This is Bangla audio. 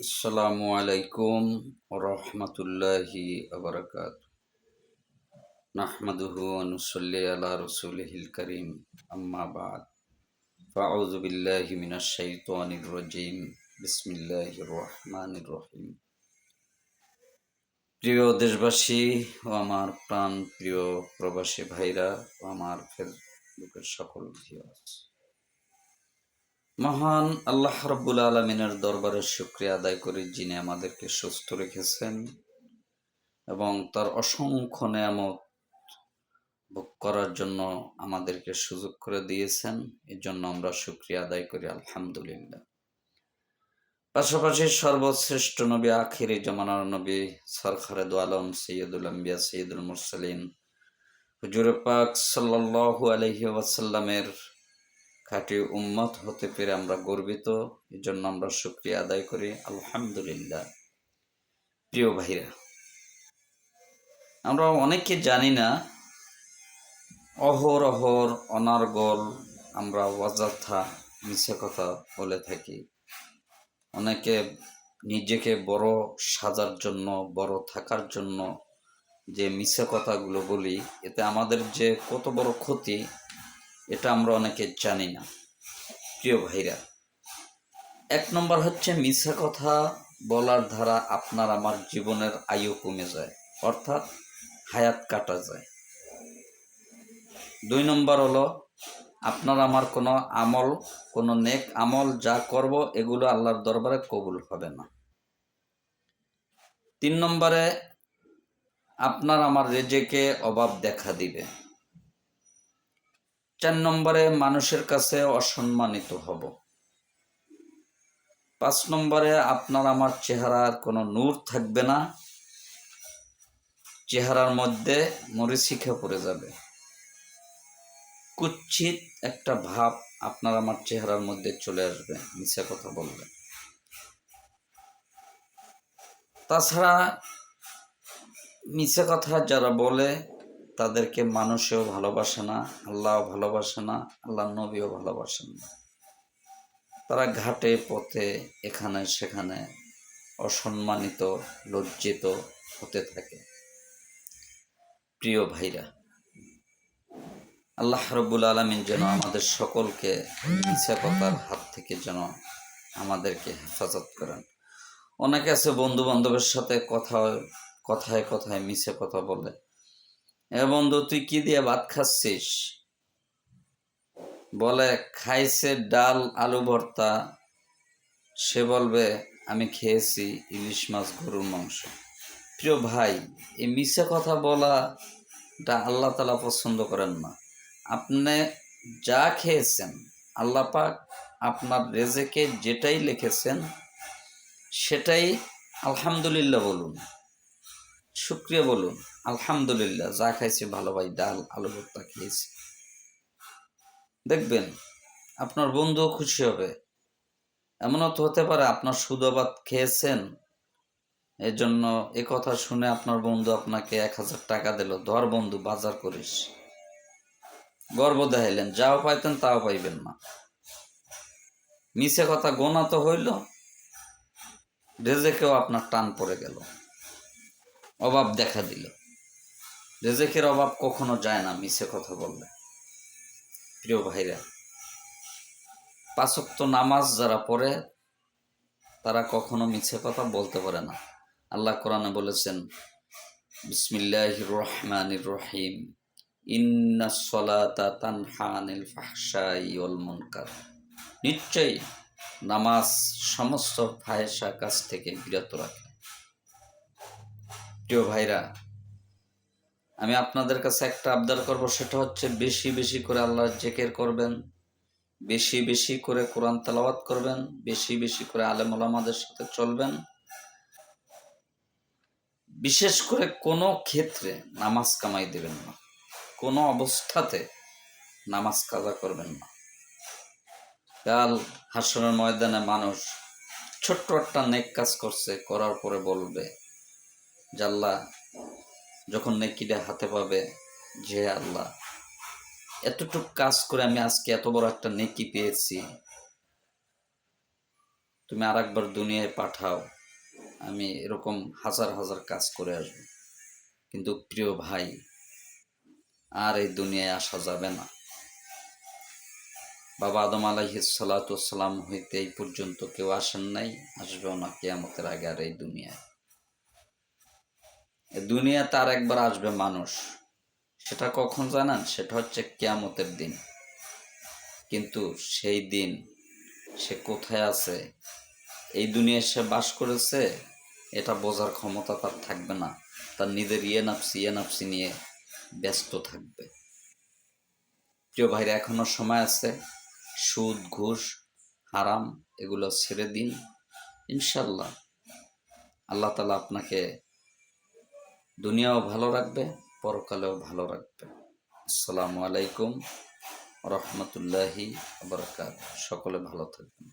আসসালামু আলাইকুম রহমতুল্লাহি আবরকাত নাহমাদুহু অনুসল্লি আলা রসুলহিল করিম। আম্মা বাদ। ফাউযু বিল্লাহি মিনাশ শাইতানির রাজিম। বিসমিল্লাহির রহমানির রহিম। প্রিয় দেশবাসী ও আমার প্রাণ প্রিয় প্রবাসী ভাইরা ও আমার ফেসবুকের সকল ভিউয়ার্স মহান আল্লাহ রব্বুল আলমিনের দরবারে শুক্রিয়া আদায় করি যিনি আমাদেরকে সুস্থ রেখেছেন এবং তার অসংখ্য নিয়ামত ভোগ করার জন্য আমাদেরকে সুযোগ করে দিয়েছেন। এর জন্য আমরা শুক্রিয়া আদায় করি, আলহামদুলিল্লাহ। পাশাপাশি সর্বশ্রেষ্ঠ নবী, আখিরি জমানার নবী সরখারে আলম, সৈয়দুল আম্বিয়া, সৈয়দুল মুরসালিন। হুজুর পাক সাল্লাল্লাহু আলহি খাঁটি উম্মত হতে পেরে আমরা গর্বিত। এই জন্য আমরা শুক্রিয়া আদায় করি। আলহামদুলিল্লাহ। প্রিয় ভাইরা, আমরা অনেকে জানি না অহর অহর অনার্গল আমরা অযথা মিছে কথা বলে থাকি। অনেকে নিজেকে বড় সাজার জন্য, বড় থাকার জন্য যে মিছে কথাগুলো বলি, এতে আমাদের যে কত বড় ক্ষতি এটা আমরা অনেকে জানি না। প্রিয় ভাইরা, এক নম্বর হচ্ছে মিথ্যা কথা বলার ধারা আপনার আমার জীবনের আয়ু কমে যায়, অর্থাৎ হায়াত কাটা যায়। দুই নম্বর হলো, আপনার আমার কোনো আমল, কোনো নেক আমল যা করব, এগুলো আল্লাহর দরবারে কবুল হবে না। তিন নম্বরে, আপনার আমার রেজেকে অভাব দেখা দিবে। চার নম্বরে মানুষের কাছে অসম্মানিত হব। পাঁচ নম্বরে আপনার আমার চেহারার কোনো নূর থাকবে না। চেহারার মধ্যে মরিচিখা পড়ে যাবে। কুচ্ছিত একটা ভাব আপনার আমার চেহারার মধ্যে চলে আসবে মিশা কথা বলবে তাছাড়া মিশা কথা যারা বলে তাদেরকে মানুষেও ভালোবাসে না, আল্লাহও ভালোবাসে না আল্লাহ নবীও ভালোবাসেন না। তারা ঘাটে, পথে, এখানে, সেখানে অসম্মানিত, লজ্জিত হতে থাকে। প্রিয় ভাইরা, আল্লাহ রব্বুল আলমিন যেন আমাদের সকলকে কথার হাত থেকে যেন আমাদেরকে হেফাজত করেন। অনেকে আছে বন্ধু বান্ধবের সাথে কথা কথায় কথায় মিছে কথা বলে। এ বন্ধু, তুই কি দিয়ে ভাত খাচ্ছিস? বলে, খাইছে ডাল, আলু ভর্তা। সে বলবে, আমি খেয়েছি ইলিশ মাছ, গরুর মাংস। প্রিয় ভাই, এই মিশে কথা বলাটা আল্লাহ তালা পছন্দ করেন না। আপনি যা খেয়েছেন, আল্লাহ পাক আপনার রেজেকে যেটাই লিখেছেন, সেটাই আলহামদুলিল্লাহ বলুন, শুক্রিয়া বলুন। আলহামদুলিল্লাহ, যা খাইছি ভালো ভাই, ডাল, আলু ভর্তা খেয়েছি। দেখবেন, আপনার বন্ধুও খুশি হবে। এমনও তো হতে পারে আপনার সুদাবাদ খেয়েছেন এর জন্য এ কথা শুনে আপনার বন্ধু আপনাকে এক হাজার টাকা দিল। ধর বন্ধু, বাজার করিস। গর্ব দেখাইলেন, যাও পাইতেন তাও পাইবেন না। মিছে কথা গোনা তো হইল, রেজেকেও আপনার টান পড়ে গেল। অভাব দেখা দিল। রেজেকের অভাব কখনো যায় না, মিছে কথা বললে। প্রিয় ভাইরা পাঁচক্ত নামাজ যারা পড়ে, তারা কখনো মিছে কথা বলতে পারে না। আল্লাহ কোরআনে বলেছেন বিসমিল্লাহ রহমান রহিম ইন্না সলাতা তানহানিল ফাহশাই ওয়াল নিশ্চয়ই নামাজ সমস্ত ফাহেসা কাছ থেকে বিরত রাখে। প্রিয় ভাইরা আমি আপনাদের কাছে একটা আবদার করব, সেটা হচ্ছে বেশি বেশি করে আল্লাহর জেকের করবেন, বেশি বেশি করে কোরআন তালাওয়াত করবেন, বেশি বেশি করে আলেম ওলামাদের সাথে চলবেন। বিশেষ করে কোনো ক্ষেত্রে নামাজ কামাই দেবেন না, কোনো অবস্থাতে নামাজ কাজা করবেন না। কাল হাসনের ময়দানে মানুষ ছোট্ট একটা নেক কাজ করছে, করার পরে বলবে জাল্লা যখন নেকিটা হাতে পাবে, যে আল্লাহ, এতটুক কাজ করে আমি আজকে এত বড় একটা নেকি পেয়েছি। তুমি আর একবার দুনিয়ায় পাঠাও, আমি এরকম হাজার হাজার কাজ করে আসব। কিন্তু প্রিয় ভাই, আর এই দুনিয়ায় আসা যাবে না। বাবা আদম আলাইহিসালাম হইতে এই পর্যন্ত কেউ আসেন নাই, আসবেও না কেয়ামতের আগে আর এই দুনিয়ায়। দুনিয়া তার একবার আসবে মানুষ। সেটা কখন জানান? সেটা হচ্ছে কেয়ামতের দিন। কিন্তু সেই দিন সে কোথায় আছে? এই দুনিয়ায় সে বাস করেছে, এটা বোঝার ক্ষমতা তার থাকবে না। তার নিজের ইয়ে নাপসি ইয়ে নাপসি নিয়ে ব্যস্ত থাকবে। প্রিয় ভাইরা, এখনও সময় আছে। সুদ, ঘুষ, হারাম, এগুলো ছেড়ে দিন। ইনশাল্লাহ আল্লাহ তালা আপনাকে দুনিয়াও ভালো রাখবে পরকালেও ভালো রাখবে। আসসালামু আলাইকুম রহমতুল্লাহি আবরকাত। সকলে ভালো থাকবেন।